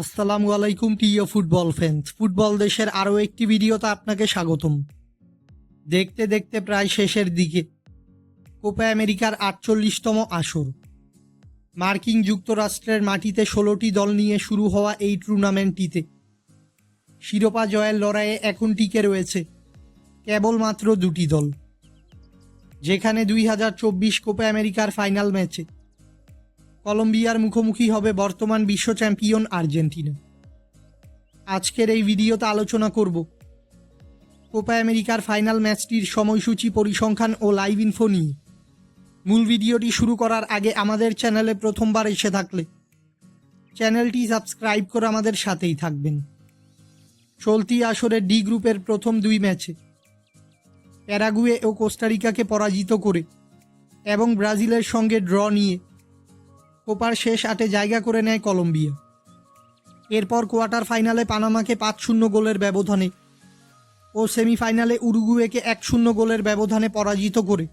আসসালামু আলাইকুম, প্রিয় ফুটবল ফ্যান্স। ফুটবল দেশের আরও একটি ভিডিওতে আপনাকে স্বাগতম। দেখতে দেখতে প্রায় শেষের দিকে, কোপা আমেরিকার আটচল্লিশতম আসর। মার্কিন যুক্তরাষ্ট্রের মাটিতে ষোলোটি দল নিয়ে শুরু হওয়া এই টুর্নামেন্টটিতে শিরোপা জয়ের লড়াইয়ে এখন টিকে রয়েছে কেবলমাত্র দুটি দল, যেখানে দুই হাজার চব্বিশ কোপা আমেরিকার ফাইনাল ম্যাচে কলম্বিয়ার মুখোমুখি হবে বর্তমান বিশ্ব চ্যাম্পিয়ন আর্জেন্টিনা। আজকের এই ভিডিওতে আলোচনা করব কোপা আমেরিকার ফাইনাল ম্যাচটির সময়সূচি, পরিসংখ্যান ও লাইভ ইনফো নিয়ে। মূল ভিডিওটি শুরু করার আগে আমাদের চ্যানেলে প্রথমবার এসে থাকলে চ্যানেলটি সাবস্ক্রাইব করে আমাদের সাথেই থাকবেন। চলতি আসরে ডি গ্রুপের প্রথম দুই ম্যাচে প্যারাগুয়ে ও কোস্টারিকাকে পরাজিত করে এবং ব্রাজিলের সঙ্গে ড্র নিয়ে কোপার শেষ আটে জায়গা করে নেয় কলম্বিয়া। এরপর কোয়ার্টার ফাইনালে পানামাকে পাঁচ শূন্য গোলের ব্যবধানে ও সেমিফাইনালে উরুগুয়েকে এক শূন্য গোলের ব্যবধানে পরাজিত করে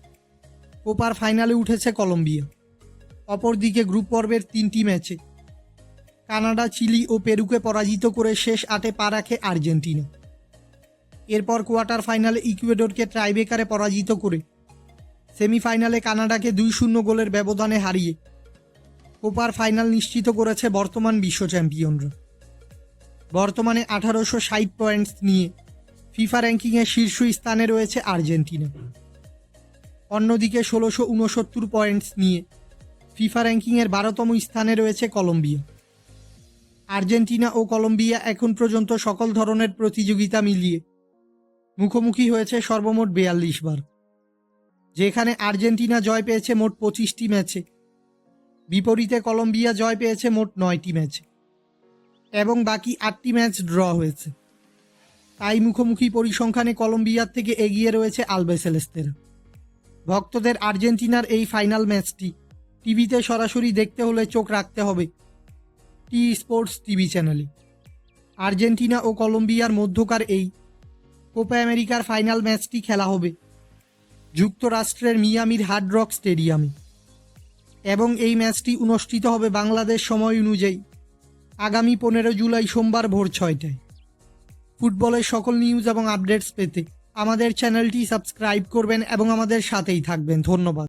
কোপার ফাইনালে উঠেছে কলম্বিয়া। অপরদিকে গ্রুপ পর্বের তিনটি ম্যাচে কানাডা, চিলি ও পেরুকে পরাজিত করে শেষ আটে পা রাখে আর্জেন্টিনা। এরপর কোয়ার্টার ফাইনালে ইকুয়েডরকে ট্রাইবেকারে পরাজিত করে সেমিফাইনালে কানাডাকে দুই শূন্য গোলের ব্যবধানে হারিয়ে কোপার ফাইনাল নিশ্চিত করেছে বর্তমান বিশ্ব চ্যাম্পিয়নরা। বর্তমানে আঠারোশো ষাট পয়েন্টস নিয়ে ফিফা র্যাঙ্কিংয়ের শীর্ষ স্থানে রয়েছে আর্জেন্টিনা। অন্যদিকে ষোলোশো উনসত্তর পয়েন্টস নিয়ে ফিফা র্যাঙ্কিংয়ের বারোতম স্থানে রয়েছে কলম্বিয়া। আর্জেন্টিনা ও কলম্বিয়া এখন পর্যন্ত সকল ধরনের প্রতিযোগিতা মিলিয়ে মুখোমুখি হয়েছে সর্বমোট বেয়াল্লিশ বার। যেখানে আর্জেন্টিনা জয় পেয়েছে মোট পঁচিশটি ম্যাচে বিপরীতে কলম্বিয়া জয় পেয়েছে মোট নয়টি ম্যাচে। এবং বাকি আটটি ম্যাচ ড্র হয়েছে। তাই মুখোমুখি পরিসংখ্যানে কলম্বিয়ার থেকে এগিয়ে রয়েছে আলবেসেলেস্তেরা ভক্তদের আর্জেন্টিনার এই ফাইনাল ম্যাচটি টিভিতে সরাসরি দেখতে হলে চোখ রাখতে হবে। টি স্পোর্টস টিভি চ্যানেলে। আর্জেন্টিনা ও কলম্বিয়ার মধ্যকার এই কোপা আমেরিকার ফাইনাল ম্যাচটি খেলা হবে। যুক্তরাষ্ট্রের মিয়ামির হার্ড রক স্টেডিয়ামে। এবং এই ম্যাচটি অনুষ্ঠিত হবে বাংলাদেশ সময় অনুযায়ী, আগামী পনেরো জুলাই সোমবার ভোর ছয়টায়। ফুটবলের সকল নিউজ এবং আপডেটস পেতে আমাদের চ্যানেলটি সাবস্ক্রাইব করবেন এবং আমাদের সাথেই থাকবেন। ধন্যবাদ।